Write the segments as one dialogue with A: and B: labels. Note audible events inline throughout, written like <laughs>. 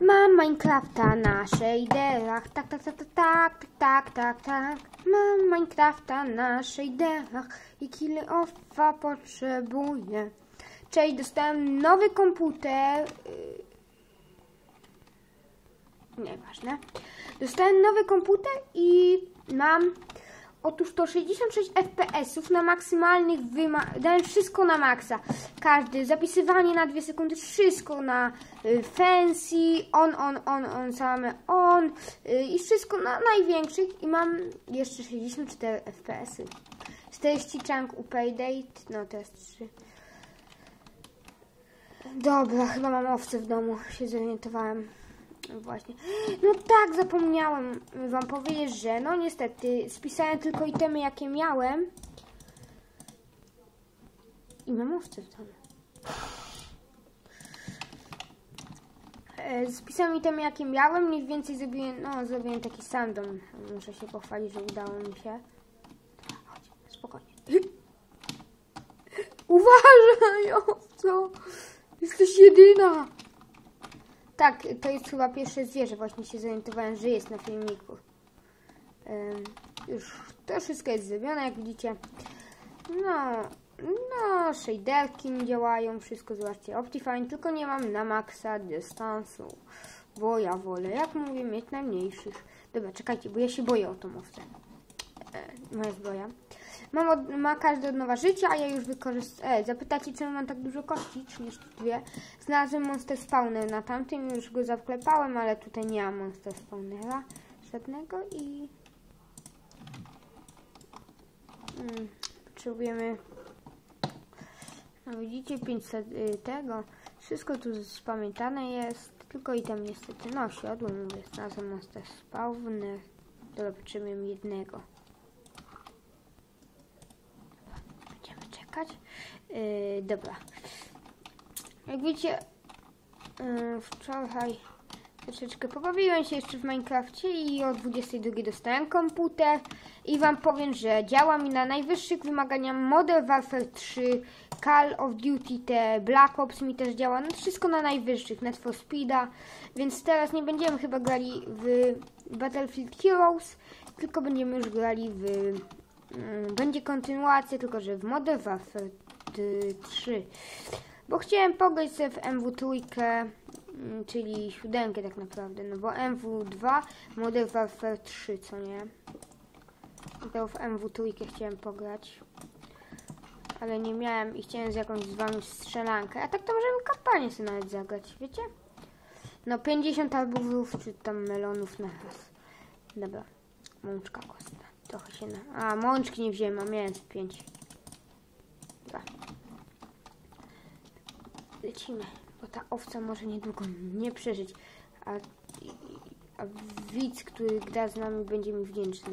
A: Mam Minecrafta na shaderach, tak, tak, tak, tak, tak, tak, tak, tak. Mam Minecrafta na shaderach i kile offa potrzebuję. Cześć, dostałem nowy komputer. Yy, Nieważne. Dostałem nowy komputer i mam Otóż to 66 FPS na maksymalnych wyma- dałem wszystko na maksa. Każdy, zapisywanie na 2 sekundy, wszystko na y, fancy, on, on, on, on, same on y, i wszystko na największych i mam jeszcze 64 FPS. -y. Z treści chunk update, no to jest 3. Dobra, chyba mam owce w domu, się zorientowałem. Właśnie. No tak, zapomniałem wam powiedzieć, że no niestety spisałem tylko itemy jakie miałem. I mam owce w domu. E, Spisałem itemy jakie miałem, mniej więcej zrobiłem, no zrobiłem taki sam dom. Muszę się pochwalić, że udało mi się. Chodź, spokojnie. <laughs> Uważaj, owco! Jesteś jedyna! Tak, to jest chyba pierwsze zwierzę. Właśnie się zorientowałem, że jest na filmiku. Już to wszystko jest zrobione, jak widzicie. No, no, shaderki mi działają, wszystko zobaczcie. Optifine, tylko nie mam na maksa dystansu. Bo ja wolę, jak mówię, mieć najmniejszych. Dobra, czekajcie, bo ja się boję o tą owcę. E, moja zbroja. Mam od, ma każdy od nowa życia, a ja już wykorzystam. E, zapytacie, czemu mam tak dużo kości, czy jeszcze dwie. Znalazłem monster spawner na tamtym, już go zawklepałem, ale tutaj nie mam monster spawnera żadnego i... Mm, potrzebujemy... No widzicie, 500 y, tego. Wszystko tu spamiętane jest, tylko i tam niestety, no siodło mówię, znalazłem monster spawner. Dobra, potrzebujemy jednego. Czekać. Yy, dobra. Jak widzicie, yy, wczoraj troszeczkę pobawiłem się jeszcze w Minecrafcie i o 22 dostałem komputer i wam powiem, że działa mi na najwyższych wymaganiach Modern Warfare 3, Call of Duty, te Black Ops mi też działa, no wszystko na najwyższych, Net for Speeda, więc teraz nie będziemy chyba grali w Battlefield Heroes, tylko będziemy już grali w będzie kontynuacja, tylko że w Modern Warfare 3. Bo chciałem pograć sobie w MW3, mm, czyli siódemkę tak naprawdę, no bo MW2, Modern Warfare 3, co nie? To w MW3 chciałem pograć. Ale nie miałem i chciałem z jakąś z wami strzelankę. A tak to możemy kampanię sobie nawet zagrać, wiecie? No 50 albumów czy tam melonów na raz. Dobra, mączka kostna. Trochę się na... A, mączki nie wziąłem, a miałem pięć. Dobra. Lecimy, bo ta owca może niedługo nie przeżyć. A, a widz, który gra z nami, będzie mi wdzięczny.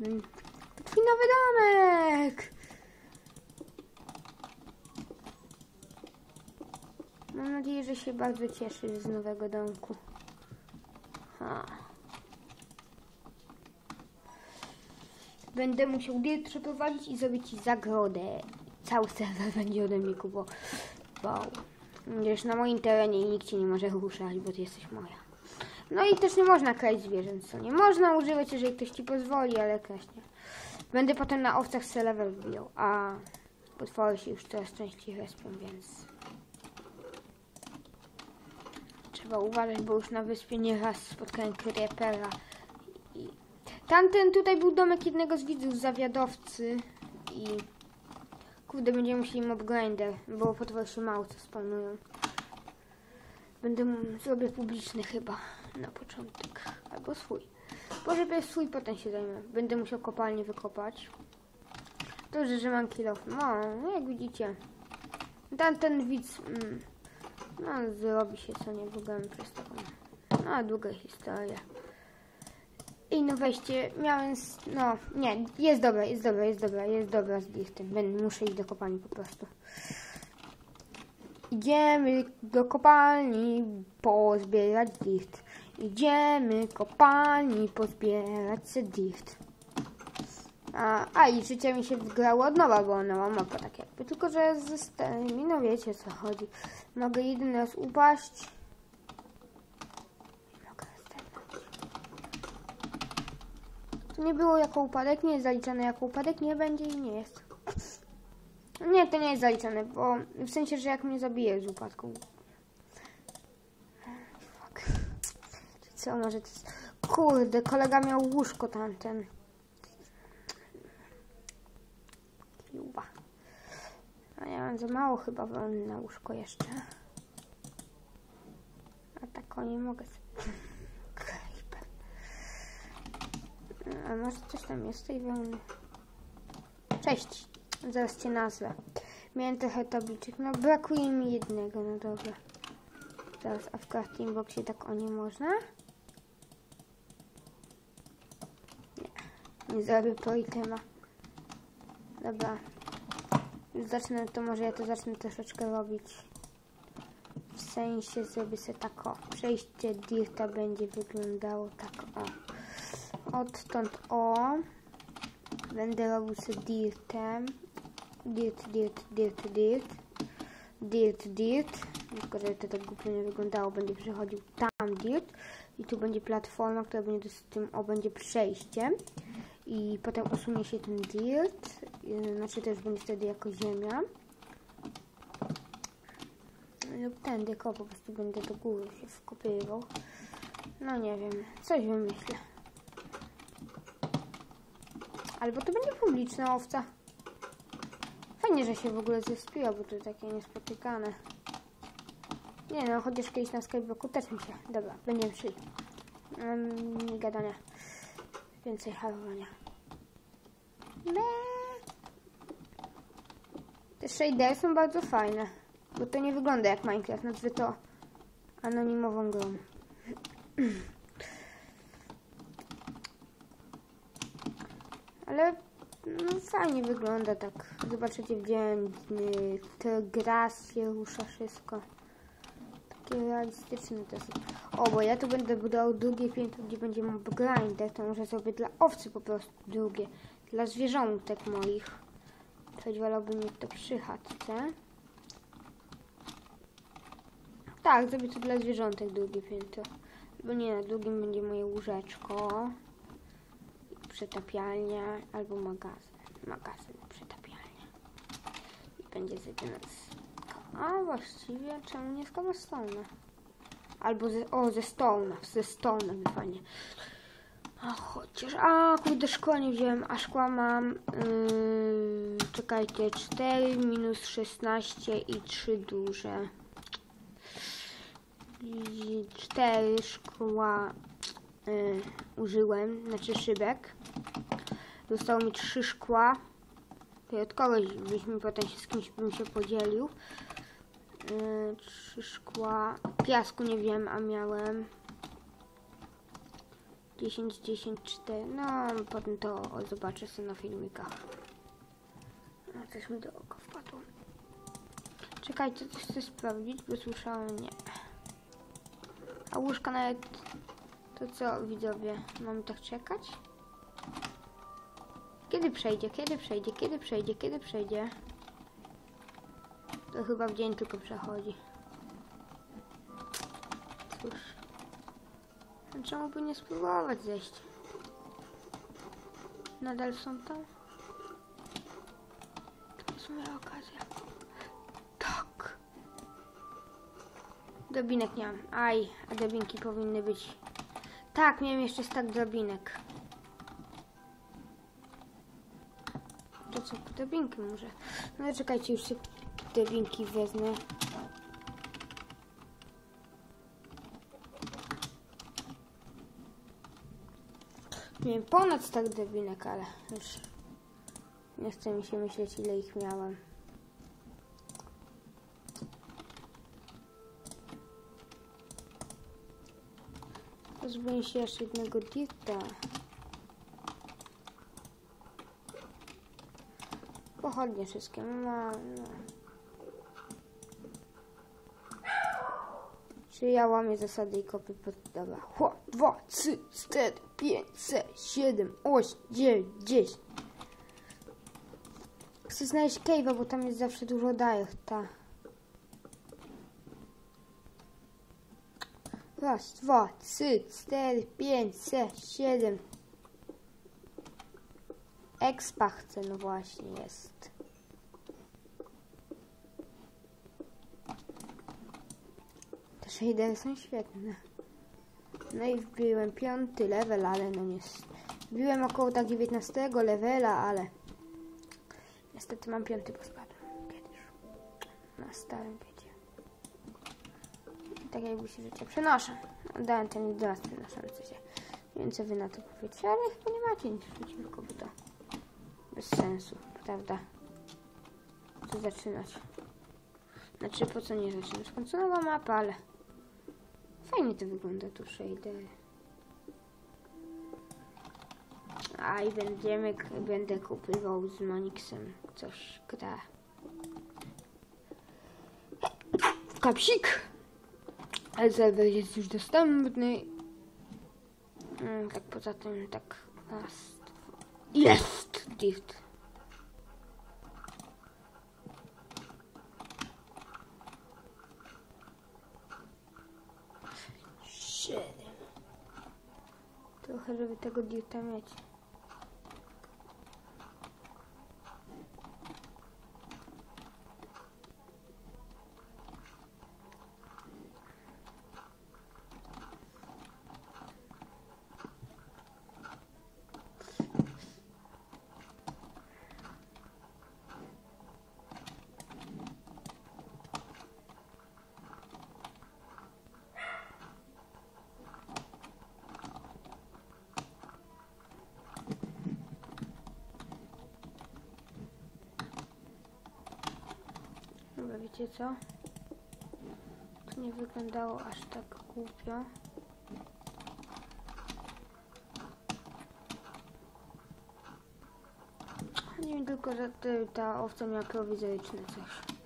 A: Mm, Twój nowy domek! Mam nadzieję, że się bardzo cieszysz z nowego domku. Ha. Będę musiał diet przeprowadzić i zrobić ci zagrodę cały serwer będzie ode mnie kupował. Będziesz na moim terenie i nikt cię nie może ruszać, bo ty jesteś moja. No i też nie można kraść zwierząt, co nie można używać, jeżeli ktoś ci pozwoli, ale kraść nie. Będę potem na owcach se level wbijał, a potwory się już coraz częściej respią, więc trzeba uważać, bo już na wyspie nieraz spotkałem creepera. I... Tamten tutaj był domek jednego z widzów, zawiadowcy i Kurde, będziemy musieli mob grinder, bo potwory się mało co spawnują. Będę zrobię publiczny chyba na początek, albo swój. Bo żeby swój potem się zajmę. Będę musiał kopalnię wykopać. Dobrze, że mam kilof. No, no jak widzicie. Ten, ten widz, mm, no zrobi się co nie, wygrałem przez taką, no długa historia. Ej, no weźcie, miałem, no, nie, jest dobra, jest dobra, jest dobra, jest dobra z dirtem. Będę, muszę iść do kopalni po prostu. Idziemy do kopalni pozbierać dirt. Idziemy kopalni pozbierać se dirt. A, a i życie mi się wgrało od nowa, bo ona ma tak jakby. Tylko, że ze starymi, no wiecie co chodzi. Mogę jeden raz upaść. Nie mogę następny. To nie było jako upadek, nie jest zaliczane jako upadek, nie będzie i nie jest. Nie, to nie jest zaliczane, bo w sensie, że jak mnie zabije z upadku. Fuck. Co, może to jest... Kurde, kolega miał łóżko tamten. Kiluba. A ja mam za mało chyba na łóżko jeszcze. A tak o nie mogę sobie... A może coś tam jest tej wełny? Cześć. Zaraz cię nazwę. Miałem trochę tabliczek. No brakuje mi jednego, no dobra. Teraz, a w crafting boxie tak o nie można? Nie. Nie zrobię pro itema. Dobra. Zacznę, to może ja to zacznę troszeczkę robić. W sensie zrobię sobie tak o. Przejście dirta będzie wyglądało tak o. Odtąd o. Będę robił sobie dirtem. Dirt, dirt, dirt, dirt. Dirt, dirt. Tylko, że to tak głupio nie wyglądało. Będzie przechodził tam dirt. I tu będzie platforma, która będzie z tym, o, będzie przejściem. I potem usunie się ten dirt. Znaczy już będzie wtedy jako ziemia. Lub tędy, ko po prostu będę do góry się wkopywał. No nie wiem, coś wymyślę. Albo to będzie publiczna owca. Fajnie, że się w ogóle zespiła, bo to takie niespotykane. Nie no, chociaż kiedyś na Skyblocku też mi się. Dobra, będziemy szli. Um, gadania. Więcej halowania. Me. Te shadery są bardzo fajne. Bo to nie wygląda jak Minecraft. Nazwę to anonimową grą. <clears throat> Ale no, fajnie wygląda tak. Zobaczycie y, te gras się rusza wszystko. Takie realistyczne to są. O, bo ja tu będę budował drugie piętro, gdzie będzie mob grinder, to może zrobię dla owcy po prostu drugie. Dla zwierzątek moich. Choć wolałbym mieć to przy chatce. Tak, zrobię to dla zwierzątek drugie piętro. Bo nie, na drugim będzie moje łóżeczko przetapialnia albo magazyn. Magazyn, przetapialnia. I będzie z jeden z... A właściwie czemu nie z cobblestone'a? Albo ze... O, ze stone'a. Ze stone'a fajnie. A chociaż... A, kurde, szkła nie wziąłem. A szkła mam... Yy, czekajcie, 4 minus 16 i 3 duże. I 4 szkła y, użyłem, znaczy szybek. Zostało mi trzy szkła. To od kogoś byśmy potem się z kimś bym się podzielił. Y, trzy szkła. Piasku nie wiem, a miałem 10, 10, 4. No, potem to zobaczę sobie na filmikach. A coś mi do oka wpadło. Czekajcie, coś chcę sprawdzić, bo słyszałem nie. A łóżka nawet to co widzowie, mamy tak czekać? Kiedy przejdzie, kiedy przejdzie, kiedy przejdzie, kiedy przejdzie? To chyba w dzień tylko przechodzi. Cóż. A Czemu by nie spróbować zejść? Nadal są tam? To jest moja okazja. Tak. Dobinek nie mam. Aj, a dobinki powinny być. Tak, miałem jeszcze stak drobinek. To co, drobinki może? No czekajcie, już sobie drobinki wezmę. Miałem ponad stak drobinek, ale już nie chce mi się myśleć ile ich miałem. Pozbyłem się jeszcze jednego dirta. Pochodnie wszystkie mam. No. Czy ja łamię zasady i kopię pod... Dobra. Chło, dwa, trzy, cztery, pięć, sześć, siedem, osiem, dziewięć, dziesięć. Chcę znaleźć cave'a, bo tam jest zawsze dużo dajek, ta. Raz, dwa, trzy, cztery, pięć, sześć, siedem. Expa chcę, no właśnie jest. Te shadery są świetne. No i wbiłem piąty level, ale no niestety. Wbiłem około tak 19 levela, ale niestety mam piąty, bo spadłem kiedyś. Na starym pięcie. Tak jakby się życie przenoszę. No, dałem ten nas przenoszący się. Nie co wy na to powiecie, ale chyba nie macie nic przeciwko, bo to bez sensu, prawda? Co zaczynać? Znaczy po co nie zaczynać? Nowa mapa, ale fajnie to wygląda tu shader. A i będziemy, będę kupywał z Monixem coś gra. Kapsik! Ale serwer jest już dostępny. Mm, tak poza tym, tak. Jest! Dirt. Siedem. Trochę, żeby tego dirta mieć. Dobra, wiecie co? To nie wyglądało aż tak głupio. Nie wiem tylko, że ty, ta owca miała prowizoryczne coś.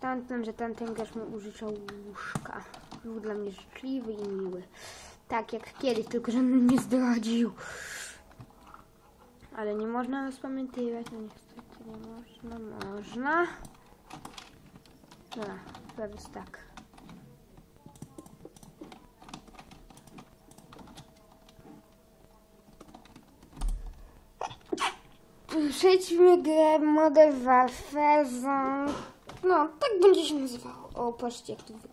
A: Tamten, że tamten gracz mi użyczał łóżka. Był dla mnie życzliwy i miły. Tak jak kiedyś, tylko że mnie zdradził. Ale nie można rozpamiętywać, no niestety nie można. Można. Dobra, prawie tak. Przejdźmy grę Modern Warfare. za- No, tak będzie się nazywało. O, patrzcie jak to wygląda.